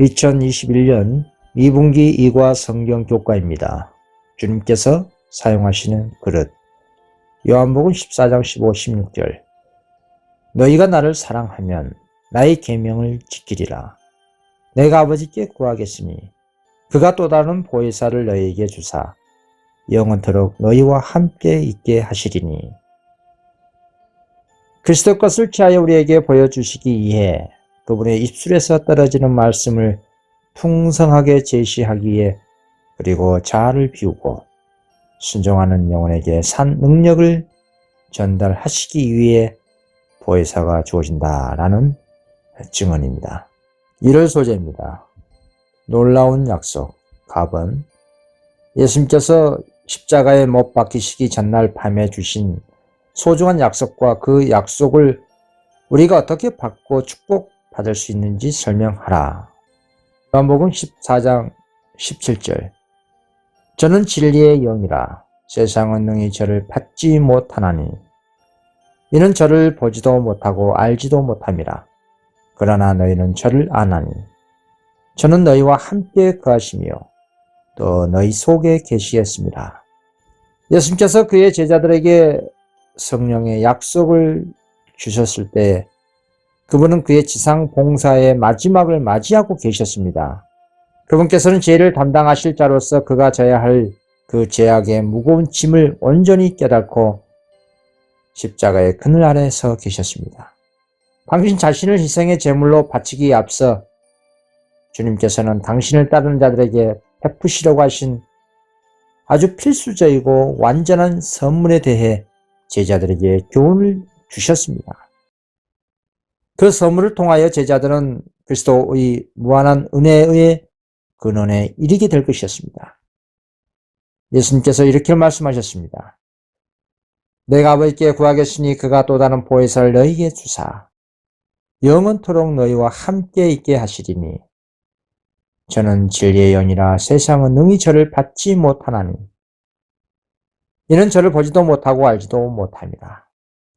2021년 2분기 2과 성경 교과입니다. 주님께서 사용하시는 그릇. 요한복음 14장 15, 16절. 너희가 나를 사랑하면 나의 계명을 지키리라. 내가 아버지께 구하겠으니 그가 또 다른 보혜사를 너희에게 주사 영원토록 너희와 함께 있게 하시리니. 그리스도 것을 취하여 우리에게 보여주시기 위해 그분의 입술에서 떨어지는 말씀을 풍성하게 제시하기에 그리고 자아를 비우고 순종하는 영혼에게 산 능력을 전달하시기 위해 보혜사가 주어진다라는 증언입니다. 1월 소재입니다. 놀라운 약속, 갑은 예수님께서 십자가에 못 박히시기 전날 밤에 주신 소중한 약속과 그 약속을 우리가 어떻게 받고 축복 받을 수 있는지 설명하라. 요한복음 14장 17절. 저는 진리의 영이라. 세상은 능히 저를 받지 못하나니. 이는 저를 보지도 못하고 알지도 못함이라. 그러나 너희는 저를 아나니. 저는 너희와 함께 거하시며 또 너희 속에 계시겠습니다. 예수님께서 그의 제자들에게 성령의 약속을 주셨을 때 그분은 그의 지상 봉사의 마지막을 맞이하고 계셨습니다. 그분께서는 죄를 담당하실 자로서 그가 져야 할 그 죄악의 무거운 짐을 온전히 깨닫고 십자가의 그늘 아래 서 계셨습니다. 당신 자신을 희생의 제물로 바치기에 앞서 주님께서는 당신을 따르는 자들에게 베푸시려고 하신 아주 필수적이고 완전한 선물에 대해 제자들에게 교훈을 주셨습니다. 그 선물을 통하여 제자들은 그리스도의 무한한 은혜에 의해 근원에 이르게 될 것이었습니다. 예수님께서 이렇게 말씀하셨습니다. 내가 아버지께 구하겠으니 그가 또 다른 보혜사를 너희에게 주사 영원토록 너희와 함께 있게 하시리니 저는 진리의 영이라 세상은 능히 저를 받지 못하나니 이는 저를 보지도 못하고 알지도 못합니다.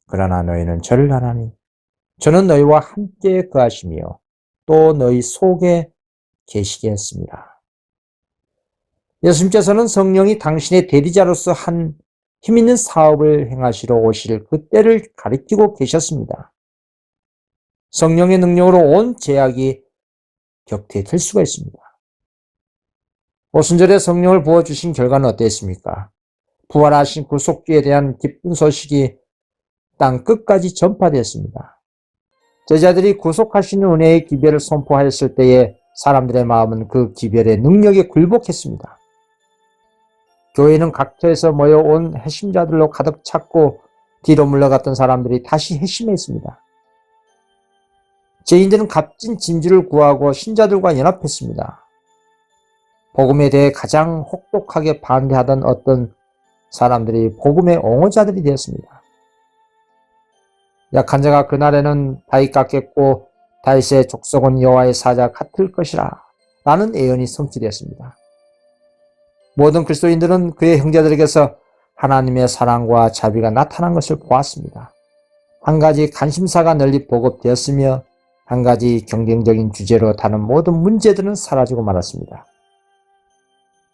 그러나 너희는 저를 아나니 저는 너희와 함께 거하시며 또 너희 속에 계시겠습니다. 예수님께서는 성령이 당신의 대리자로서 한 힘있는 사업을 행하시러 오실 그 때를 가리키고 계셨습니다. 성령의 능력으로 온 제약이 격퇴 될 수가 있습니다. 오순절에 성령을 부어주신 결과는 어땠습니까? 부활하신 구속주에 대한 기쁜 소식이 땅 끝까지 전파되었습니다. 제자들이 구속하시는 은혜의 기별을 선포하였을 때에 사람들의 마음은 그 기별의 능력에 굴복했습니다. 교회는 각처에서 모여온 핵심자들로 가득 찼고 뒤로 물러갔던 사람들이 다시 핵심했습니다. 죄인들은 값진 진주를 구하고 신자들과 연합했습니다. 복음에 대해 가장 혹독하게 반대하던 어떤 사람들이 복음의 옹호자들이 되었습니다. 약한 자가 그날에는 다윗 같겠고 다윗의 족속은 여호와의 사자 같을 것이라 라는 예언이 성취되었습니다. 모든 그리스도인들은 그의 형제들에게서 하나님의 사랑과 자비가 나타난 것을 보았습니다. 한 가지 관심사가 널리 보급되었으며 한 가지 경쟁적인 주제로 다른 모든 문제들은 사라지고 말았습니다.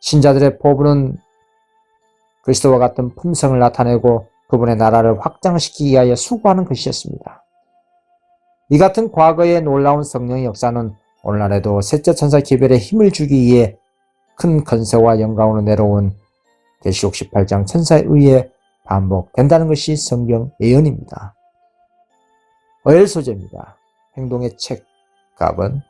신자들의 포부는 그리스도와 같은 품성을 나타내고 그분의 나라를 확장시키기 위하여 수고하는 것이었습니다. 이 같은 과거의 놀라운 성령의 역사는 오늘날에도 셋째 천사 기별에 힘을 주기 위해 큰 건세와 영광으로 내려온 계시록 18장 천사에 의해 반복된다는 것이 성경 예언입니다. 어엘 소재입니다. 행동의 책 갑은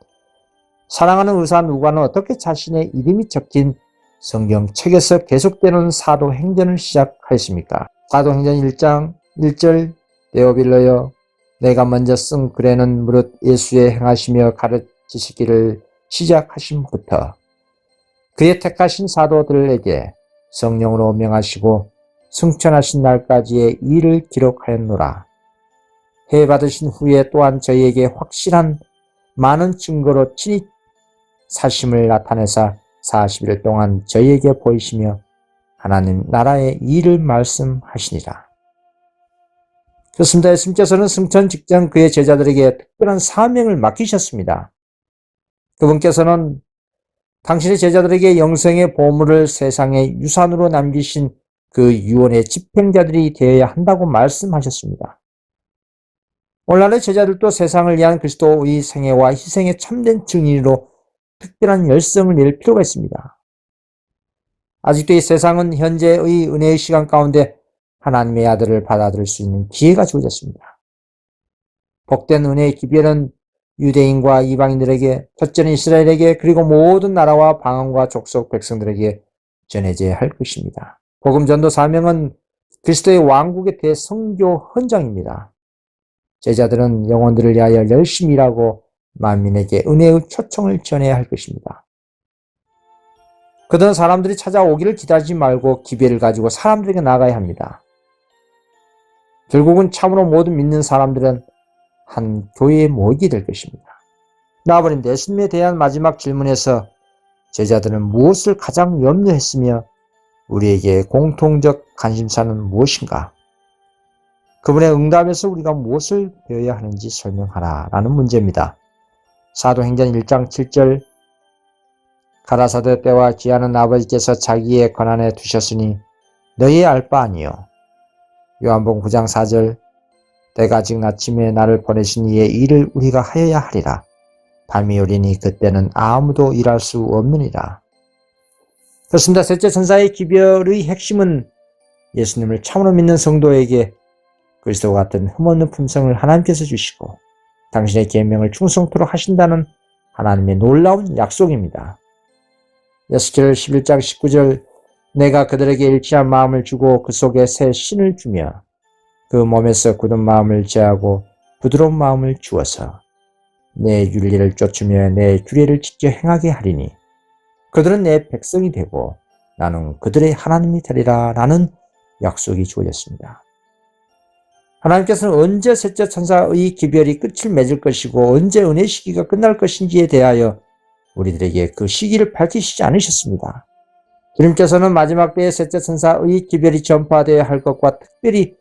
사랑하는 의사 누가는 어떻게 자신의 이름이 적힌 성경 책에서 계속되는 사도 행전을 시작하였습니까? 사도행전 1장 1절 데오빌러여 내가 먼저 쓴 글에는 무릇 예수의 행하시며 가르치시기를 시작하심부터 그의 택하신 사도들에게 성령으로 명하시고 승천하신 날까지의 일을 기록하였노라. 해 받으신 후에 또한 저희에게 확실한 많은 증거로 친히 사심을 나타내사 40일 동안 저희에게 보이시며 하나님 나라의 일을 말씀하시니라. 그렇습니다. 예수님께서는 승천 직전 그의 제자들에게 특별한 사명을 맡기셨습니다. 그분께서는 당신의 제자들에게 영생의 보물을 세상에 유산으로 남기신 그 유언의 집행자들이 되어야 한다고 말씀하셨습니다. 오늘날의 제자들도 세상을 위한 그리스도의 생애와 희생의 참된 증인으로 특별한 열성을 낼 필요가 있습니다. 아직도 이 세상은 현재의 은혜의 시간 가운데 하나님의 아들을 받아들일 수 있는 기회가 주어졌습니다. 복된 은혜의 기별은 유대인과 이방인들에게, 첫째는 이스라엘에게, 그리고 모든 나라와 방언과 족속 백성들에게 전해져야 할 것입니다. 복음 전도 사명은 그리스도의 왕국의 대성교 헌장입니다. 제자들은 영혼들을 위하여 열심히 일하고 만민에게 은혜의 초청을 전해야 할 것입니다. 그들은 사람들이 찾아오기를 기다리지 말고 기별을 가지고 사람들에게 나가야 합니다. 결국은 참으로 모든 믿는 사람들은 한 교회에 모이게 될 것입니다. 나버린 예수님에 대한 마지막 질문에서 제자들은 무엇을 가장 염려했으며 우리에게 공통적 관심사는 무엇인가? 그분의 응답에서 우리가 무엇을 배워야 하는지 설명하라 라는 문제입니다. 사도행전 1장 7절 가라사대 때와 기하는 아버지께서 자기의 권한에 두셨으니 너희 알바 아니요. 요한복음 9장 4절 때가 아직 아침에 나를 보내신 이의 일을 우리가 하여야 하리라. 밤이 오리니 그때는 아무도 일할 수 없느니라. 그렇습니다. 셋째 천사의 기별의 핵심은 예수님을 참으로 믿는 성도에게 그리스도 같은 흠없는 품성을 하나님께서 주시고 당신의 계명을 충성토록 하신다는 하나님의 놀라운 약속입니다. 에스겔 11장 19절 내가 그들에게 일치한 마음을 주고 그 속에 새 신을 주며 그 몸에서 굳은 마음을 제하고 부드러운 마음을 주어서 내 윤리를 쫓으며 내 규례를 지켜 행하게 하리니 그들은 내 백성이 되고 나는 그들의 하나님이 되리라 라는 약속이 주어졌습니다. 하나님께서는 언제 셋째 천사의 기별이 끝을 맺을 것이고 언제 은혜 시기가 끝날 것인지에 대하여 우리들에게 그 시기를 밝히시지 않으셨습니다. 주님께서는 마지막 때의 셋째 천사의 기별이 전파되어야 할 것과 특별히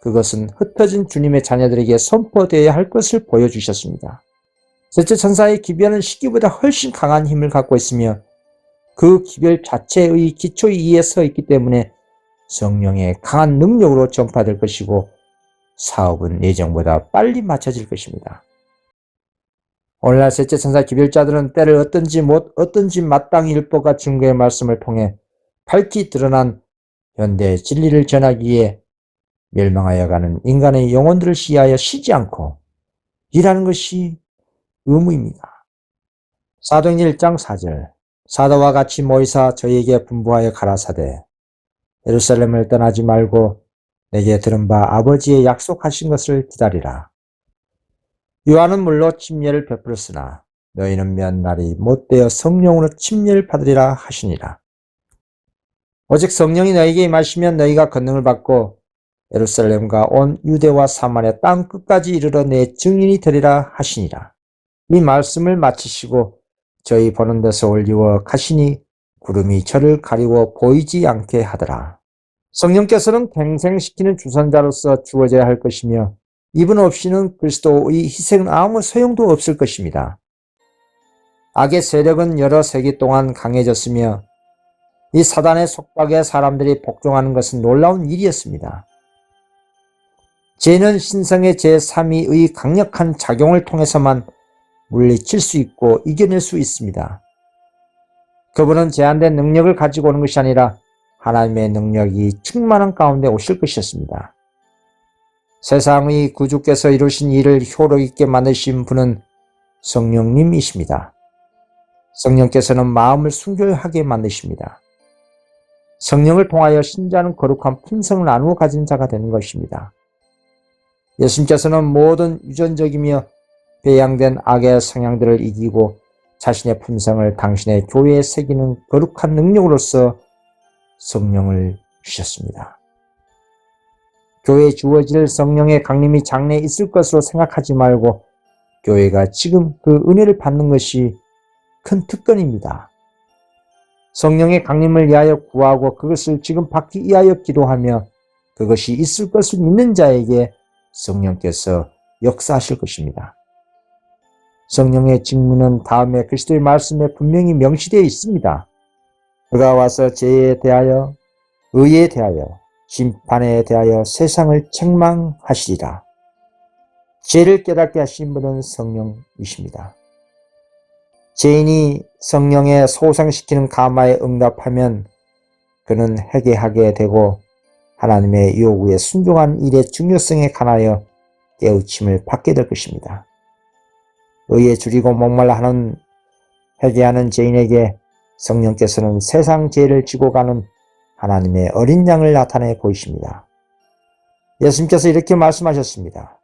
그것은 흩어진 주님의 자녀들에게 선포되어야 할 것을 보여주셨습니다. 셋째 천사의 기별은 시기보다 훨씬 강한 힘을 갖고 있으며 그 기별 자체의 기초 위에 서 있기 때문에 성령의 강한 능력으로 전파될 것이고 사업은 예정보다 빨리 마쳐질 것입니다. 오늘날 셋째 천사 기별자들은 때를 어떤지 못 어떤지 마땅히 율법과 증거의 말씀을 통해 밝히 드러난 현대의 진리를 전하기 위해 멸망하여 가는 인간의 영혼들을 시하여 쉬지 않고 일하는 것이 의무입니다. 사도행전 1장 4절 사도와 같이 모이사 저희에게 분부하여 가라사대 예루살렘을 떠나지 말고 내게 들은 바 아버지의 약속하신 것을 기다리라. 요한은 물로 침례를 베풀었으나 너희는 몇 날이 못되어 성령으로 침례를 받으리라 하시니라. 오직 성령이 너희에게 임하시면 너희가 권능을 받고 예루살렘과 온 유대와 사마리아 땅 끝까지 이르러 내 증인이 되리라 하시니라. 이 말씀을 마치시고 저희 보는 데서 올리워 가시니 구름이 저를 가리워 보이지 않게 하더라. 성령께서는 갱생시키는 주선자로서 주어져야 할 것이며 이분 없이는 그리스도의 희생은 아무 소용도 없을 것입니다. 악의 세력은 여러 세기 동안 강해졌으며 이 사단의 속박에 사람들이 복종하는 것은 놀라운 일이었습니다. 죄는 신성의 제3위의 강력한 작용을 통해서만 물리칠 수 있고 이겨낼 수 있습니다. 그분은 제한된 능력을 가지고 오는 것이 아니라 하나님의 능력이 충만한 가운데 오실 것이었습니다. 세상의 구주께서 이루신 일을 효력 있게 만드신 분은 성령님이십니다. 성령께서는 마음을 순결하게 만드십니다. 성령을 통하여 신자는 거룩한 품성을 나누어 가진 자가 되는 것입니다. 예수님께서는 모든 유전적이며 배양된 악의 성향들을 이기고 자신의 품성을 당신의 교회에 새기는 거룩한 능력으로서 성령을 주셨습니다. 교회에 주어질 성령의 강림이 장래에 있을 것으로 생각하지 말고 교회가 지금 그 은혜를 받는 것이 큰 특권입니다. 성령의 강림을 위하여 구하고 그것을 지금 받기 위하여 기도하며 그것이 있을 것을 믿는 자에게 성령께서 역사하실 것입니다. 성령의 직무는 다음에 그리스도의 말씀에 분명히 명시되어 있습니다. 그가 와서 죄에 대하여, 의에 대하여, 심판에 대하여 세상을 책망하시리라. 죄를 깨닫게 하신 분은 성령이십니다. 죄인이 성령에 소상시키는 가마에 응답하면 그는 회개하게 되고 하나님의 요구에 순종한 일의 중요성에 관하여 깨우침을 받게 될 것입니다. 의에 줄이고 목말라 하는 회개하는 죄인에게 성령께서는 세상 죄를 지고 가는 하나님의 어린 양을 나타내 보이십니다. 예수님께서 이렇게 말씀하셨습니다.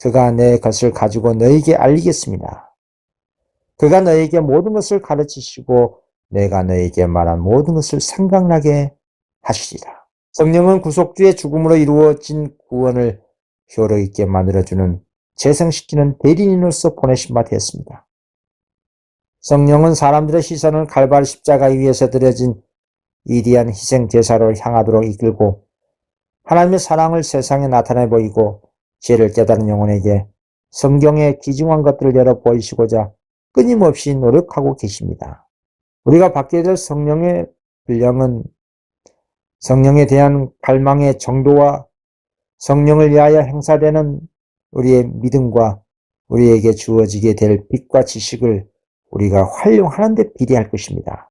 그가 내 것을 가지고 너에게 알리겠습니다. 그가 너에게 모든 것을 가르치시고 내가 너에게 말한 모든 것을 생각나게 하시리라. 성령은 구속주의 죽음으로 이루어진 구원을 효력 있게 만들어주는 재생시키는 대리인으로서 보내신 바 되었습니다. 성령은 사람들의 시선을 갈발 십자가 위에서 드려진 이디한 희생 제사로 향하도록 이끌고 하나님의 사랑을 세상에 나타내 보이고 죄를 깨달은 영혼에게 성경에 기증한 것들을 열어 보이시고자 끊임없이 노력하고 계십니다. 우리가 받게 될 성령의 분량은 성령에 대한 갈망의 정도와 성령을 위하여 행사되는 우리의 믿음과 우리에게 주어지게 될 빛과 지식을 우리가 활용하는 데 비례할 것입니다.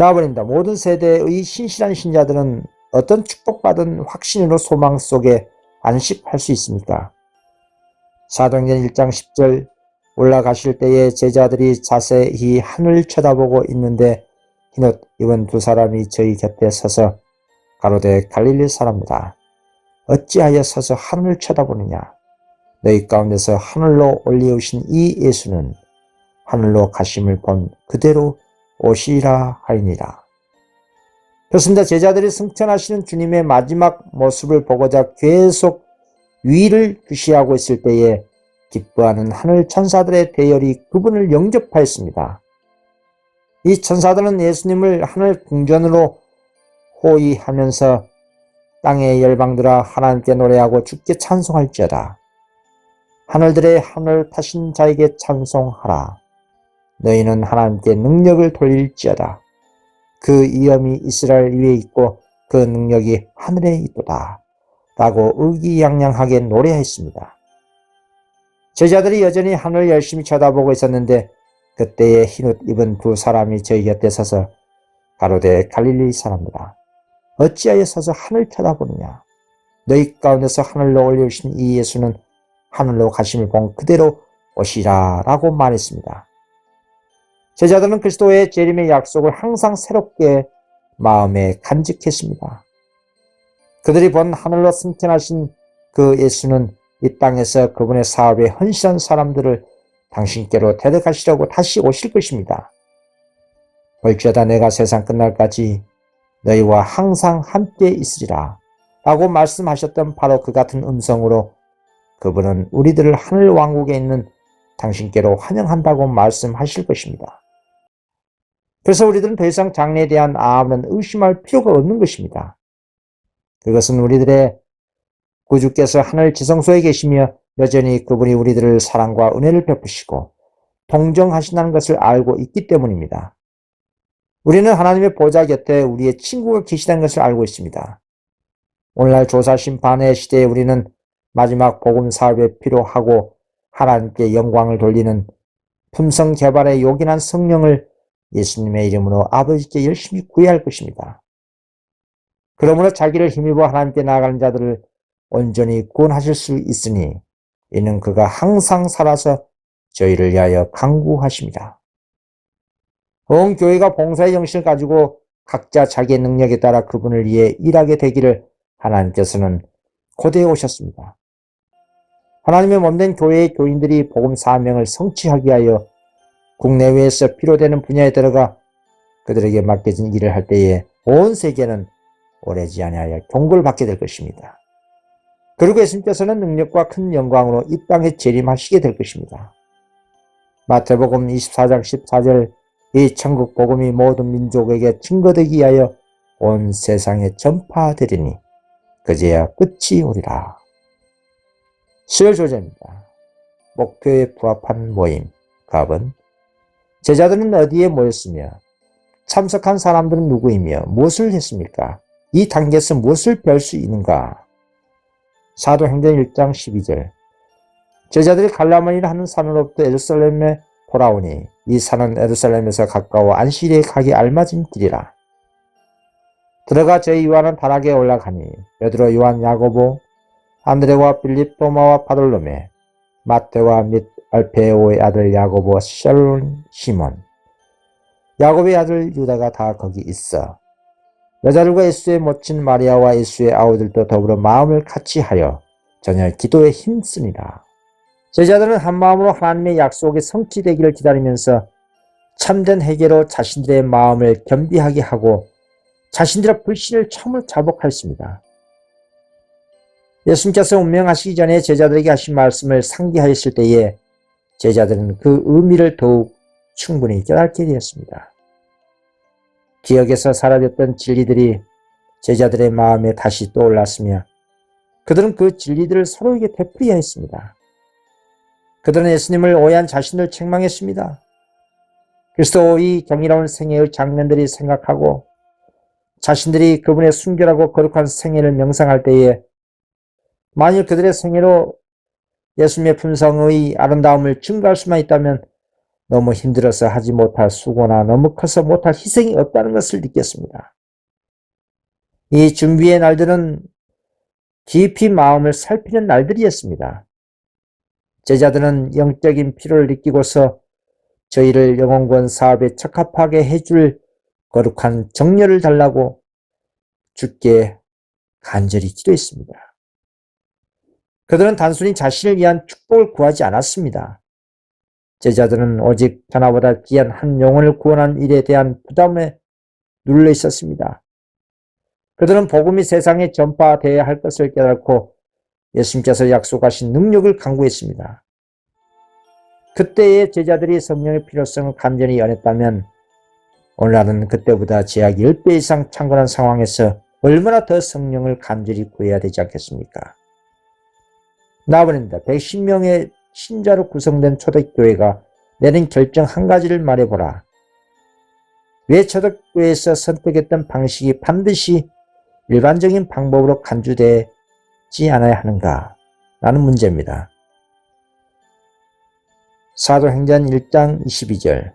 나와버립니다. 모든 세대의 신실한 신자들은 어떤 축복받은 확신으로 소망 속에 안식할 수 있습니까? 사도행전 1장 10절 올라가실 때에 제자들이 자세히 하늘 쳐다보고 있는데 흰옷 입은 두 사람이 저희 곁에 서서 가로되 갈릴리 사람이다. 어찌하여 서서 하늘을 쳐다보느냐? 너희 가운데서 하늘로 올리우신 이 예수는 하늘로 가심을 본 그대로 오시리라 하이니라. 그렇습니다. 제자들이 승천하시는 주님의 마지막 모습을 보고자 계속 위를 주시하고 있을 때에 기뻐하는 하늘 천사들의 대열이 그분을 영접하였습니다. 이 천사들은 예수님을 하늘 궁전으로 호위하면서 땅의 열방들아 하나님께 노래하고 주께 찬송할지어다. 하늘들의 하늘 타신 자에게 찬송하라. 너희는 하나님께 능력을 돌릴지어다. 그 이염이 이스라엘 위에 있고 그 능력이 하늘에 있도다. 라고 의기양양하게 노래했습니다. 제자들이 여전히 하늘 열심히 쳐다보고 있었는데 그때에 흰옷 입은 두 사람이 저희 곁에 서서 가로되 갈릴리 사람들아 어찌하여 서서 하늘 쳐다보느냐 너희 가운데서 하늘로 올려오신 이 예수는 하늘로 가심을 본 그대로 오시라 라고 말했습니다. 제자들은 그리스도의 재림의 약속을 항상 새롭게 마음에 간직했습니다. 그들이 본 하늘로 승천하신 그 예수는 이 땅에서 그분의 사업에 헌신한 사람들을 당신께로 대적하시려고 다시 오실 것입니다. 볼지어다 내가 세상 끝날까지 너희와 항상 함께 있으리라 라고 말씀하셨던 바로 그 같은 음성으로 그분은 우리들을 하늘 왕국에 있는 당신께로 환영한다고 말씀하실 것입니다. 그래서 우리들은 더 이상 장래에 대한 아무런 의심할 필요가 없는 것입니다. 그것은 우리들의 구주께서 하늘 지성소에 계시며 여전히 그분이 우리들을 사랑과 은혜를 베푸시고 동정하신다는 것을 알고 있기 때문입니다. 우리는 하나님의 보좌 곁에 우리의 친구가 계시다는 것을 알고 있습니다. 오늘날 조사 심판의 시대에 우리는 마지막 복음 사업에 필요하고 하나님께 영광을 돌리는 품성 개발에 요긴한 성령을 예수님의 이름으로 아버지께 열심히 구해야 할 것입니다. 그러므로 자기를 힘입어 하나님께 나아가는 자들을 온전히 구원하실 수 있으니 이는 그가 항상 살아서 저희를 위하여 강구하십니다. 온 교회가 봉사의 정신을 가지고 각자 자기의 능력에 따라 그분을 위해 일하게 되기를 하나님께서는 고대해 오셨습니다. 하나님의 몸된 교회의 교인들이 복음 사명을 성취하기 위하여 국내외에서 필요되는 분야에 들어가 그들에게 맡겨진 일을 할 때에 온 세계는 오래지 아니하여 경고를 받게 될 것입니다. 그리고 예수님께서는 능력과 큰 영광으로 이 땅에 재림하시게 될 것입니다. 마태복음 24장 14절 이 천국 복음이 모든 민족에게 증거되기 위하여 온 세상에 전파되리니 그제야 끝이 오리라. 수혈 조제입니다. 목표에 부합한 모임, 갑은 제자들은 어디에 모였으며 참석한 사람들은 누구이며 무엇을 했습니까? 이 단계에서 무엇을 배울 수 있는가? 사도행전 1장 12절 제자들이 갈라만이라 하는 산으로부터 에루살렘에 돌아오니 이 산은 에루살렘에서 가까워 안식일에 가기 알맞은 길이라. 들어가 저희 요한은 다락에 올라가니 베드로 요한 야고보 안드레와 빌립 도마와 바돌로메 마테와 및 알페오의 아들 야고보 샬론 시몬 야곱의 아들 유다가 다 거기 있어 여자들과 예수의 모친 마리아와 예수의 아우들도 더불어 마음을 같이 하여 전혀 기도에 힘쓰니라. 제자들은 한 마음으로 하나님의 약속이 성취되기를 기다리면서 참된 회개로 자신들의 마음을 겸비하게 하고 자신들의 불신을 처음으로 자복하였습니다. 예수님께서 운명하시기 전에 제자들에게 하신 말씀을 상기하였을 때에 제자들은 그 의미를 더욱 충분히 깨닫게 되었습니다. 기억에서 사라졌던 진리들이 제자들의 마음에 다시 떠올랐으며 그들은 그 진리들을 서로에게 되풀이하였습니다. 그들은 예수님을 오해한 자신을 책망했습니다. 그리스도의 경이로운 생애의 장면들이 생각하고 자신들이 그분의 순결하고 거룩한 생애를 명상할 때에 만일 그들의 생애로 예수님의 품성의 아름다움을 증가할 수만 있다면 너무 힘들어서 하지 못할 수고나 너무 커서 못할 희생이 없다는 것을 느꼈습니다. 이 준비의 날들은 깊이 마음을 살피는 날들이었습니다. 제자들은 영적인 필요를 느끼고서 저희를 영혼권 사업에 적합하게 해줄 거룩한 정렬을 달라고 주께 간절히 기도했습니다. 그들은 단순히 자신을 위한 축복을 구하지 않았습니다. 제자들은 오직 하나보다 귀한 한 영혼을 구원한 일에 대한 부담에 눌려 있었습니다. 그들은 복음이 세상에 전파되어야 할 것을 깨닫고 예수님께서 약속하신 능력을 강구했습니다. 그때의 제자들이 성령의 필요성을 간절히 연했다면 오늘날은 그때보다 제약 10배 이상 창건한 상황에서 얼마나 더 성령을 간절히 구해야 되지 않겠습니까? 나버린다. 110명의 신자로 구성된 초대교회가 내린 결정 한 가지를 말해보라. 왜 초대교회에서 선택했던 방식이 반드시 일반적인 방법으로 간주되지 않아야 하는가? 라는 문제입니다. 사도행전 1장 22절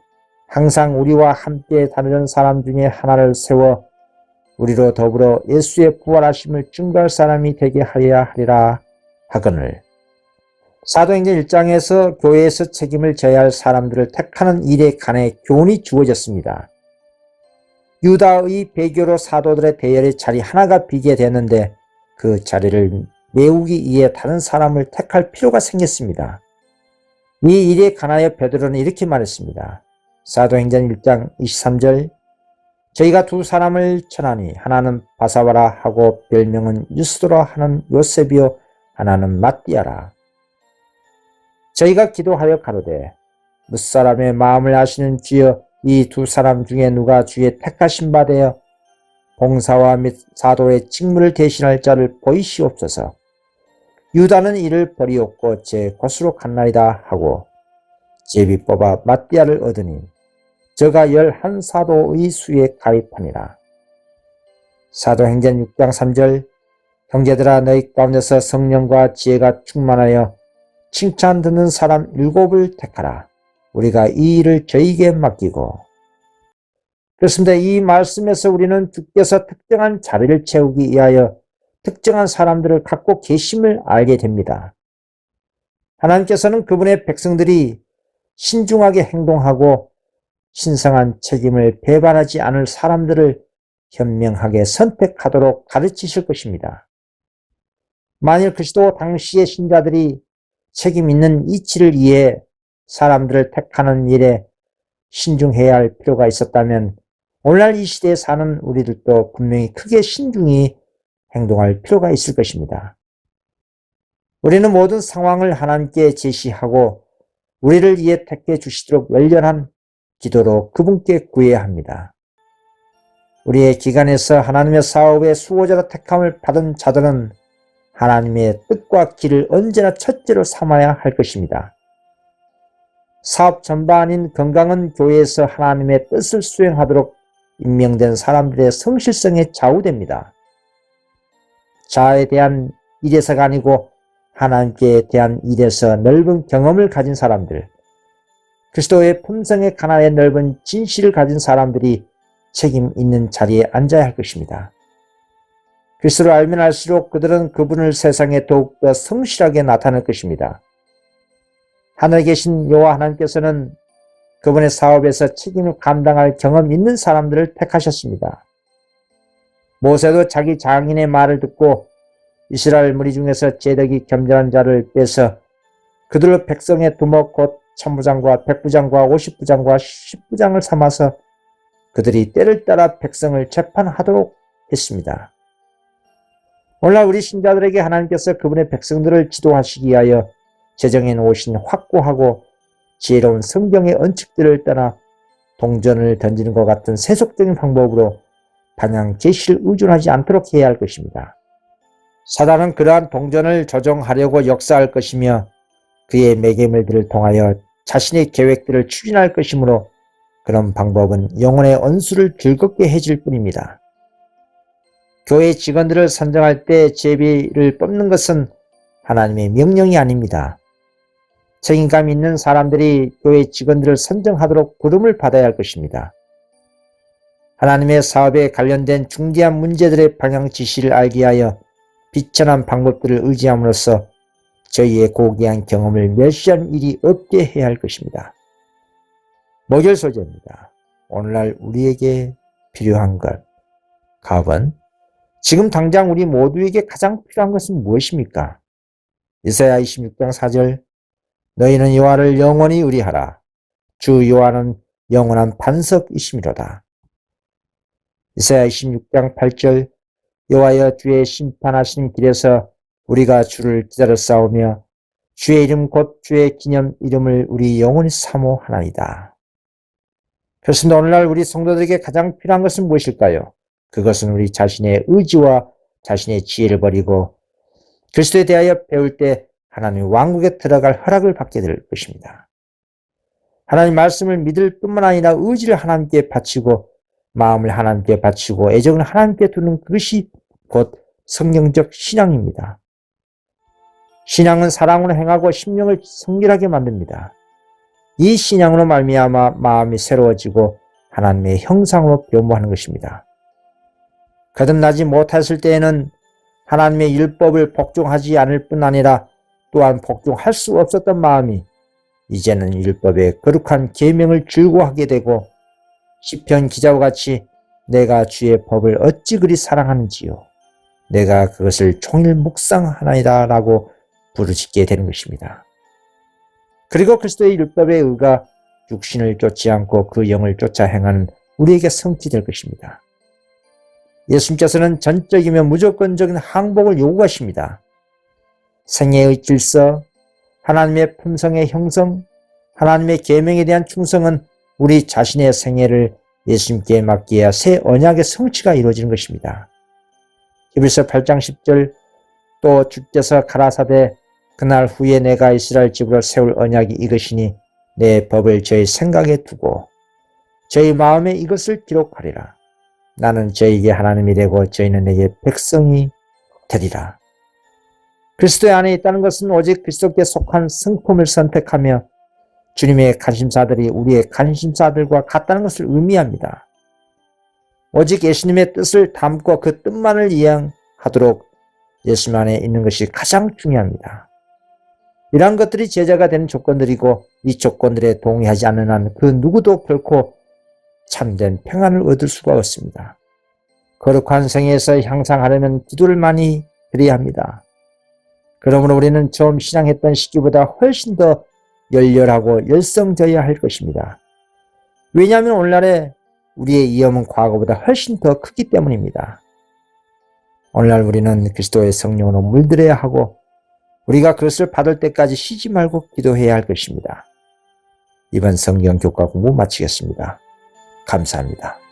항상 우리와 함께 다니는 사람 중에 하나를 세워 우리로 더불어 예수의 부활하심을 증거할 사람이 되게 하여야 하리라 하거늘 사도행전 1장에서 교회에서 책임을 져야 할 사람들을 택하는 일에 관해 교훈이 주어졌습니다. 유다의 배교로 사도들의 대열의 자리 하나가 비게 되는데 그 자리를 메우기 위해 다른 사람을 택할 필요가 생겼습니다. 이 일에 관하여 베드로는 이렇게 말했습니다. 사도행전 1장 23절 저희가 두 사람을 천하니 하나는 바사바라 하고 별명은 유스도라 하는 요셉이요 하나는 마띠아라 저희가 기도하여 가로되 무사람의 마음을 아시는 주여 이 두 사람 중에 누가 주의 택하신 바 되어 봉사와 및 사도의 직무를 대신할 자를 보이시옵소서. 유다는 이를 버리었고 제 곳으로 갔나이다 하고 제비 뽑아 마띠아를 얻으니 저가 열한 사도의 수에 가입하니라. 사도행전 6장 3절 형제들아 너희 가운데서 성령과 지혜가 충만하여 칭찬 듣는 사람 일곱을 택하라. 우리가 이 일을 저에게 맡기고 그렇습니다. 이 말씀에서 우리는 주께서 특정한 자리를 채우기 위하여 특정한 사람들을 갖고 계심을 알게 됩니다. 하나님께서는 그분의 백성들이 신중하게 행동하고 신성한 책임을 배반하지 않을 사람들을 현명하게 선택하도록 가르치실 것입니다. 만일 그리스도 당시의 신자들이 책임 있는 이치를 위해 사람들을 택하는 일에 신중해야 할 필요가 있었다면 오늘날 이 시대에 사는 우리들도 분명히 크게 신중히 행동할 필요가 있을 것입니다. 우리는 모든 상황을 하나님께 제시하고 우리를 위해 택해 주시도록 열렬한 기도로 그분께 구해야 합니다. 우리의 기관에서 하나님의 사업의 수호자로 택함을 받은 자들은 하나님의 뜻과 길을 언제나 첫째로 삼아야 할 것입니다. 사업 전반인 건강은 교회에서 하나님의 뜻을 수행하도록 임명된 사람들의 성실성에 좌우됩니다. 자아에 대한 일에서가 아니고 하나님께 대한 일에서 넓은 경험을 가진 사람들, 그리스도의 품성의 가난에 넓은 진실을 가진 사람들이 책임 있는 자리에 앉아야 할 것입니다. 그리스도를 알면 알수록 그들은 그분을 세상에 더욱더 성실하게 나타낼 것입니다. 하늘에 계신 여호와 하나님께서는 그분의 사업에서 책임을 감당할 경험 있는 사람들을 택하셨습니다. 모세도 자기 장인의 말을 듣고 이스라엘 무리 중에서 제덕이 겸전한 자를 빼서 그들을 백성의 두목 곧 천부장과 백부장과 오십부장과 십부장을 삼아서 그들이 때를 따라 백성을 재판하도록 했습니다. 오늘날 우리 신자들에게 하나님께서 그분의 백성들을 지도하시기 위하여 제정해 놓으신 확고하고 지혜로운 성경의 언측들을 따라 동전을 던지는 것 같은 세속적인 방법으로 방향 제시를 의존하지 않도록 해야 할 것입니다. 사단은 그러한 동전을 조정하려고 역사할 것이며 그의 매개물들을 통하여 자신의 계획들을 추진할 것이므로 그런 방법은 영혼의 언수를 즐겁게 해줄 뿐입니다. 교회 직원들을 선정할 때 제비를 뽑는 것은 하나님의 명령이 아닙니다. 책임감 있는 사람들이 교회 직원들을 선정하도록 부름을 받아야 할 것입니다. 하나님의 사업에 관련된 중대한 문제들의 방향 지시를 알게 하여 비천한 방법들을 의지함으로써 저희의 고귀한 경험을 멸시한 일이 없게 해야 할 것입니다. 목열 소재입니다. 오늘날 우리에게 필요한 것. 갑은 지금 당장 우리 모두에게 가장 필요한 것은 무엇입니까? 이사야 26장 4절 너희는 여호와를 영원히 의리하라. 주 여호와는 영원한 반석이심이로다. 이사야 26장 8절 여호와여 주의 심판하신 길에서 우리가 주를 기다려 싸우며 주의 이름 곧 주의 기념 이름을 우리 영원히 사모하나이다. 그렇습니다. 오늘날 우리 성도들에게 가장 필요한 것은 무엇일까요? 그것은 우리 자신의 의지와 자신의 지혜를 버리고 그리스도에 대하여 배울 때 하나님 왕국에 들어갈 허락을 받게 될 것입니다. 하나님 말씀을 믿을 뿐만 아니라 의지를 하나님께 바치고 마음을 하나님께 바치고 애정을 하나님께 두는 그것이 곧 성경적 신앙입니다. 신앙은 사랑으로 행하고 심령을 성결하게 만듭니다. 이 신앙으로 말미암아 마음이 새로워지고 하나님의 형상으로 변모하는 것입니다. 거듭나지 못했을 때에는 하나님의 율법을 복종하지 않을 뿐 아니라 또한 복종할 수 없었던 마음이 이제는 율법의 거룩한 계명을 즐거워하게 되고 시편 기자와 같이 내가 주의 법을 어찌 그리 사랑하는지요. 내가 그것을 종일 묵상하나이다 라고 부르짖게 되는 것입니다. 그리고 그리스도의 율법의 의가 육신을 쫓지 않고 그 영을 쫓아 행하는 우리에게 성취될 것입니다. 예수님께서는 전적이며 무조건적인 항복을 요구하십니다. 생애의 질서, 하나님의 품성의 형성, 하나님의 계명에 대한 충성은 우리 자신의 생애를 예수님께 맡기야 새 언약의 성취가 이루어지는 것입니다. 히브리서 8장 10절 또 주께서 가라사대 그날 후에 내가 이스라엘 집으로 세울 언약이 이것이니 내 법을 저희 생각에 두고 저희 마음에 이것을 기록하리라. 나는 저에게 하나님이 되고 저희는 내게 백성이 되리라. 그리스도의 안에 있다는 것은 오직 그리스도께 속한 성품을 선택하며 주님의 관심사들이 우리의 관심사들과 같다는 것을 의미합니다. 오직 예수님의 뜻을 담고 그 뜻만을 이행하도록 예수님 안에 있는 것이 가장 중요합니다. 이러한 것들이 제자가 되는 조건들이고 이 조건들에 동의하지 않는 한 그 누구도 결코 참된 평안을 얻을 수가 없습니다. 거룩한 생에서 향상하려면 기도를 많이 드려야 합니다. 그러므로 우리는 처음 신앙했던 시기보다 훨씬 더 열렬하고 열성되어야 할 것입니다. 왜냐하면 오늘날에 우리의 위험은 과거보다 훨씬 더 크기 때문입니다. 오늘날 우리는 그리스도의 성령으로 물들여야 하고 우리가 그것을 받을 때까지 쉬지 말고 기도해야 할 것입니다. 이번 성경 교과 공부 마치겠습니다. 감사합니다.